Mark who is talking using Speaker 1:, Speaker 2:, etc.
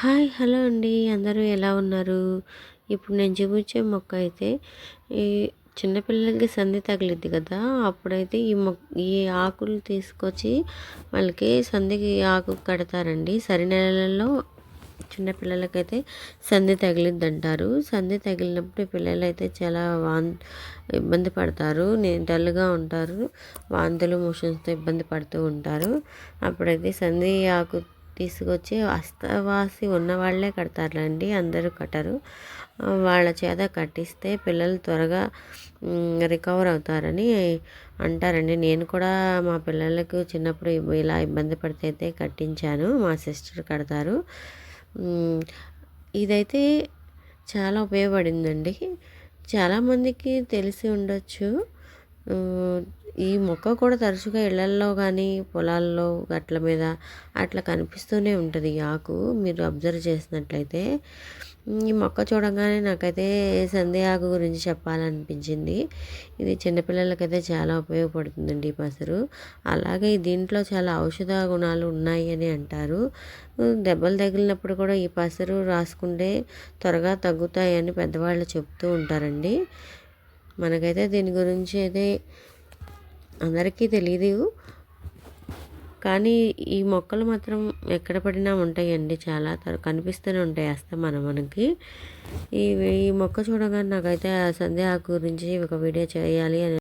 Speaker 1: Hi hello అండి. అందరూ ఎలా ఉన్నారు? ఇప్పుడు నేను చూపించే మొక్క అయితే ఈ చిన్నపిల్లలకి సంధి తగిలిద్ది కదా. అప్పుడైతే ఈ మొక్క ఈ ఆకులు తీసుకొచ్చి వాళ్ళకి సంధికి ఆకు కడతారండి. సరి నెలలలో చిన్నపిల్లలకైతే సంధి తగిలిద్ది అంటారు సంధి తగిలినప్పుడు పిల్లలు అయితే చాలా వాన్ ఇబ్బంది పడతారు. డల్గా ఉంటారు. వాంతులు మోషన్స్తో ఇబ్బంది పడుతూ ఉంటారు. అప్పుడైతే సంధి ఆకు తీసుకొచ్చి అస్తవాసి ఉన్న వాళ్ళే కడతారులేండి అందరూ కట్టరు. వాళ్ళ చేత కట్టిస్తే పిల్లలు త్వరగా రికవర్ అవుతారని అంటారండి. నేను కూడా మా పిల్లలకు చిన్నప్పుడు ఇలా ఇబ్బంది పడితే అయితే కట్టించాను మా సిస్టర్ కడతారు. ఇదైతే చాలా ఉపయోగపడిందండి. చాలామందికి తెలిసి ఉండొచ్చు. ఈ మొక్క కూడా తరచుగా ఇళ్ళల్లో కానీ పొలాల్లో గట్ల మీద అట్లా కనిపిస్తూనే ఉంటుంది. ఈ ఆకు మీరు అబ్జర్వ్ చేసినట్లయితే ఈ మొక్క చూడగానే నాకైతే సందే ఆకు గురించి చెప్పాలనిపించింది. ఇది చిన్నపిల్లలకైతే చాలా ఉపయోగపడుతుందండి ఈ పసరు. అలాగే దీంట్లో చాలా ఔషధ గుణాలు ఉన్నాయి అని అంటారు. దెబ్బలు తగిలినప్పుడు కూడా ఈ పసరు రాసుకుంటే త్వరగా తగ్గుతాయని పెద్దవాళ్ళు చెప్తూ ఉంటారండి. మనకైతే దీని గురించి అయితే అందరికీ తెలియదు కానీ ఈ మొక్కలు మాత్రం ఎక్కడ పడినా ఉంటాయండి చాలా. కనిపిస్తూనే ఉంటాయి అస్తమానం మనకి. ఈ ఈ మొక్క చూడగానే నాకైతే ఆ సంధ్య ఆకు గురించి ఒక వీడియో చేయాలి అని